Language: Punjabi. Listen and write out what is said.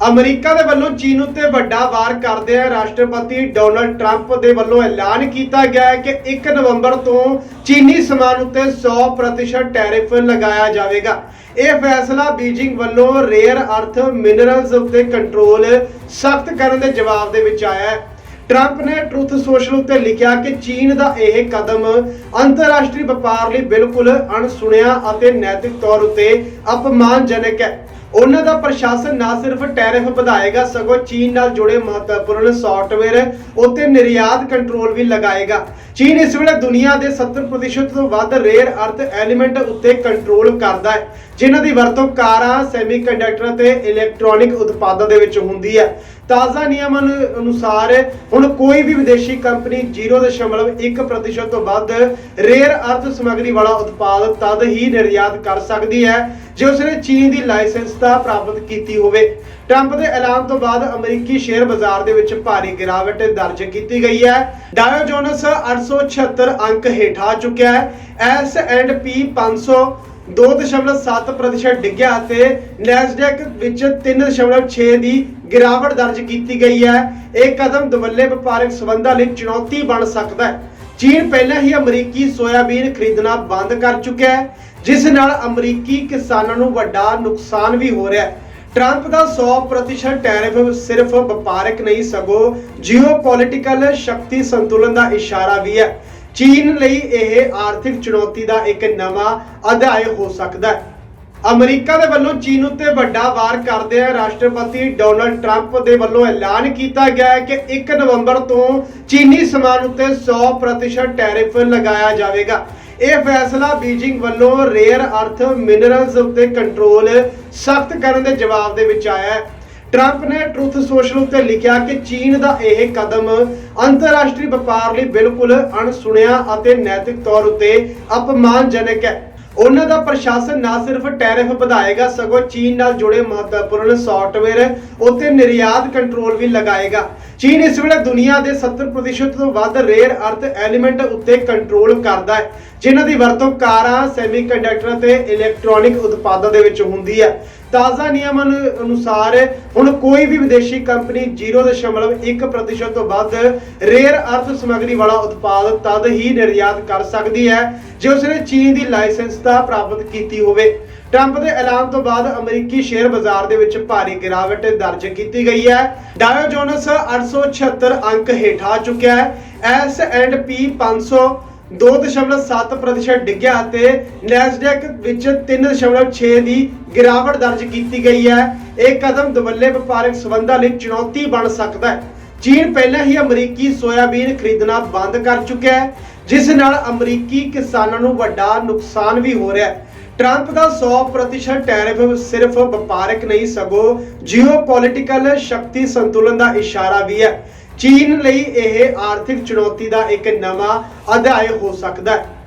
ਅਮਰੀਕਾ ਦੇ ਵੱਲੋਂ ਚੀਨ ਉੱਤੇ ਵੱਡਾ ਵਾਰ ਕਰਦੇ ਆ ਰਾਸ਼ਟਰਪਤੀ ਡੋਨਲਡ ਟਰੰਪ ਦੇ ਵੱਲੋਂ ਐਲਾਨ ਕੀਤਾ ਗਿਆ ਹੈ ਕਿ 1 ਨਵੰਬਰ ਤੋਂ ਚੀਨੀ ਸਮਾਨ ਉੱਤੇ 100% ਟੈਰਿਫ ਲਗਾਇਆ ਜਾਵੇਗਾ। ਇਹ ਫੈਸਲਾ ਬੀਜਿੰਗ ਵੱਲੋਂ ਰੇਅਰ ਅਰਥ ਮਿਨਰਲਜ਼ ਉੱਤੇ ਕੰਟਰੋਲ ਸਖਤ ਕਰਨ ਦੇ ਜਵਾਬ ਦੇ ਵਿੱਚ ਆਇਆ ਹੈ। ਟਰੰਪ ਨੇ ਟਰੁੱਥ ਸੋਸ਼ਲ ਉੱਤੇ ਲਿਖਿਆ ਕਿ ਚੀਨ ਦਾ ਇਹ ਕਦਮ ਅੰਤਰਰਾਸ਼ਟਰੀ ਵਪਾਰ ਲਈ ਬਿਲਕੁਲ ਅਣਸੁਣਿਆ ਅਤੇ ਨੈਤਿਕ ਤੌਰ ਉੱਤੇ ਅਪਮਾਨਜਨਕ ਹੈ। ਉਹਨਾਂ ਦਾ ਪ੍ਰਸ਼ਾਸਨ ਨਾ ਸਿਰਫ ਟੈਰਿਫ ਵਧਾਏਗਾ, ਸਗੋਂ ਚੀਨ ਨਾਲ ਜੁੜੇ ਮਹੱਤਵਪੂਰਨ ਸੌਫਟਵੇਅਰ ਉੱਤੇ ਨਿਰਯਾਤ ਕੰਟਰੋਲ ਵੀ ਲਗਾਏਗਾ। ਚੀਨ ਇਸ ਵੇਲੇ ਦੁਨੀਆ ਦੇ 70% ਤੋਂ ਵੱਧ ਰੇਅਰ ਅਰਥ ਐਲੀਮੈਂਟ ਉੱਤੇ ਕੰਟਰੋਲ ਕਰਦਾ ਹੈ। ਜਿਨ੍ਹਾਂ ਦੀ ਵਰਤੋਂ ਕਾਰਾਂ ਸੈਮੀਕੰਡਕਟਰ ਅਤੇ ਇਲੈਕਟ੍ਰੋਨਿਕ ਉਤਪਾਦਾਂ ਦੇ ਵਿੱਚ ਹੁੰਦੀ ਹੈ। ਤਾਜ਼ਾ ਨਿਯਮਾਂ ਅਨੁਸਾਰ ਹੁਣ ਕੋਈ ਵੀ ਵਿਦੇਸ਼ੀ ਕੰਪਨੀ 0.1% ਤੋਂ ਵੱਧ ਰੇਅਰ ਅਰਥ ਸਮੱਗਰੀ ਵਾਲਾ ਉਤਪਾਦ ਤਦ ਹੀ ਨਿਰਯਾਤ ਕਰ ਸਕਦੀ ਹੈ, ਜੇ ਉਸਨੇ ਚੀਨ ਦੀ ਲਾਇਸੈਂਸਤਾ ਪ੍ਰਾਪਤ ਕੀਤੀ ਹੋਵੇ। ਟਰੰਪ ਦੇ ਐਲਾਨ ਤੋਂ ਬਾਅਦ ਅਮਰੀਕੀ ਸ਼ੇਅਰ ਬਾਜ਼ਾਰ ਦੇ ਵਿੱਚ ਭਾਰੀ ਗਿਰਾਵਟ ਦਰਜ ਕੀਤੀ ਗਈ ਹੈ। ਡਾਓ ਜੋਨਸ 876 ਅੰਕ ਹੇਠ ਆ ਚੁੱਕਿਆ ਹੈ। ਐਸ ਐਂਡ ਪੀ 500 2.7% ਡਿੱਗਿਆ ਅਤੇ ਨੈਸਡੈਕ ਵਿੱਚ 3.6 ਦੀ ਗਿਰਾਵਟ ਦਰਜ ਕੀਤੀ ਗਈ ਹੈ। ਇਹ ਕਦਮ ਦਵੱਲੇ ਵਪਾਰਕ ਸਬੰਧਾਂ ਲਈ ਚੁਣੌਤੀ ਬਣ ਸਕਦਾ ਹੈ। ਚੀਨ ਪਹਿਲਾਂ ਹੀ ਅਮਰੀਕੀ ਸੋਇਆਬੀਨ ਖਰੀਦਣਾ ਬੰਦ ਕਰ ਚੁੱਕਿਆ ਹੈ, ਜਿਸ ਨਾਲ ਅਮਰੀਕੀ ਕਿਸਾਨਾਂ ਨੂੰ ਵੱਡਾ ਨੁਕਸਾਨ ਵੀ ਹੋ ਰਿਹਾ ਹੈ। ਟਰੰਪ ਦਾ 100% ਟੈਰਿਫ ਸਿਰਫ ਵਪਾਰਕ ਨਹੀਂ, ਸਗੋਂ ਜੀਓਪੋਲਿਟੀਕਲ ਸ਼ਕਤੀ ਸੰਤੁਲਨ ਦਾ ਇਸ਼ਾਰਾ ਵੀ ਹੈ। ਚੀਨ ਲਈ ਇਹ ਆਰਥਿਕ ਚੁਣੌਤੀ ਦਾ ਇੱਕ ਨਵਾਂ ਅਧਿਆਇ ਹੋ ਸਕਦਾ ਹੈ। ਅਮਰੀਕਾ ਦੇ ਵੱਲੋਂ ਚੀਨ ਉੱਤੇ ਵੱਡਾ ਵਾਰ ਕਰਦੇ ਆ ਰਾਸ਼ਟਰਪਤੀ ਡੋਨਲਡ ਟਰੰਪ ਦੇ ਵੱਲੋਂ ਐਲਾਨ ਕੀਤਾ ਗਿਆ ਹੈ ਕਿ 1 ਨਵੰਬਰ ਤੋਂ ਚੀਨੀ ਸਮਾਨ ਉੱਤੇ 100% ਟੈਰਿਫ ਲਗਾਇਆ ਜਾਵੇਗਾ। ਇਹ ਫੈਸਲਾ ਬੀਜਿੰਗ ਵੱਲੋਂ ਰੇਅਰ ਅਰਥ ਮਿਨਰਲਜ਼ ਉੱਤੇ ਕੰਟਰੋਲ ਸਖਤ ਕਰਨ ਦੇ ਜਵਾਬ ਦੇ ਵਿੱਚ ਆਇਆ ਹੈ। ਟਰੰਪ ਨੇ ਟਰੁੱਥ ਸੋਸ਼ਲ ਉੱਤੇ ਲਿਖਿਆ ਕਿ ਚੀਨ ਦਾ ਇਹ ਕਦਮ ਅੰਤਰਰਾਸ਼ਟਰੀ ਵਪਾਰ ਲਈ ਬਿਲਕੁਲ ਅਣਸੁਣਿਆ ਅਤੇ ਨੈਤਿਕ ਤੌਰ ਉੱਤੇ ਅਪਮਾਨਜਨਕ ਹੈ। ਉਹਨਾਂ ਦਾ ਪ੍ਰਸ਼ਾਸਨ ਨਾ ਸਿਰਫ ਟੈਰਿਫ ਵਧਾਏਗਾ, ਸਗੋਂ ਚੀਨ ਨਾਲ ਜੁੜੇ ਮਹੱਤਵਪੂਰਨ ਸੌਫਟਵੇਅਰ ਉੱਤੇ ਨਿਰਯਾਤ ਕੰਟਰੋਲ ਵੀ ਲਗਾਏਗਾ। ਚੀਨ ਇਸ ਵੇਲੇ ਦੁਨੀਆ ਦੇ 70% ਤੋਂ ਵੱਧ ਰੇਅਰ ਅਰਥ ਐਲੀਮੈਂਟ ਉੱਤੇ ਕੰਟਰੋਲ ਕਰਦਾ ਹੈ। ਜਿਨ੍ਹਾਂ ਦੀ ਵਰਤੋਂ ਕਾਰਾਂ ਸੈਮੀਕੰਡਕਟਰ ਅਤੇ ਇਲੈਕਟ੍ਰੋਨਿਕ ਉਤਪਾਦਾਂ ਦੇ ਵਿੱਚ ਹੁੰਦੀ ਹੈ। ਤਾਜ਼ਾ ਨਿਯਮਾਂ ਅਨੁਸਾਰ ਹੁਣ ਕੋਈ ਵੀ ਵਿਦੇਸ਼ੀ ਕੰਪਨੀ 0.1% ਤੋਂ ਵੱਧ ਰੇਅਰ ਅਰਥ ਸਮੱਗਰੀ ਵਾਲਾ ਉਤਪਾਦ ਤਦ ਹੀ ਨਿਰਯਾਤ ਕਰ ਸਕਦੀ ਹੈ, ਜੇ ਉਸਨੇ ਚੀਨ ਦੀ ਲਾਇਸੈਂਸਤਾ ਪ੍ਰਾਪਤ ਕੀਤੀ ਹੋਵੇ। ਟਰੰਪ ਦੇ ਐਲਾਨ ਤੋਂ ਬਾਅਦ ਅਮਰੀਕੀ ਸ਼ੇਅਰ ਬਾਜ਼ਾਰ ਦੇ ਵਿੱਚ ਭਾਰੀ ਗਿਰਾਵਟ ਦਰਜ ਕੀਤੀ ਗਈ ਹੈ। ਡਾਓ ਜੋਨਸ 876 ਅੰਕ ਹੇਠ ਆ ਚੁੱਕਿਆ ਹੈ। ਐਸ ਐਂਡ ਪੀ 500 2.7% ਡਿੱਗਿਆ ਅਤੇ ਨੈਸਡੈਕ ਵਿੱਚ 3.6 ਦੀ ਗਿਰਾਵਟ ਦਰਜ ਕੀਤੀ ਗਈ ਹੈ। ਇਹ ਕਦਮ ਦਵੱਲੇ ਵਪਾਰਕ ਸਬੰਧਾਂ ਲਈ ਚੁਣੌਤੀ ਬਣ ਸਕਦਾ ਹੈ। ਚੀਨ ਪਹਿਲਾਂ ਹੀ ਅਮਰੀਕੀ ਸੋਇਆਬੀਨ ਖਰੀਦਣਾ ਬੰਦ ਕਰ ਚੁੱਕਿਆ ਹੈ, ਜਿਸ ਨਾਲ ਅਮਰੀਕੀ ਕਿਸਾਨਾਂ ਨੂੰ ਵੱਡਾ ਨੁਕਸਾਨ ਵੀ ਹੋ ਰਿਹਾ ਹੈ। ਟਰੰਪ ਦਾ 100% ਟੈਰਿਫ ਸਿਰਫ ਵਪਾਰਕ ਨਹੀਂ, ਸਗੋਂ ਜੀਓਪੋਲਿਟੀਕਲ ਸ਼ਕਤੀ ਸੰਤੁਲਨ ਦਾ ਇਸ਼ਾਰਾ ਵੀ ਹੈ। ਚੀਨ ਲਈ ਇਹ ਆਰਥਿਕ ਚੁਣੌਤੀ ਦਾ ਇੱਕ ਨਵਾਂ ਅਧਿਆਇ ਹੋ ਸਕਦਾ ਹੈ।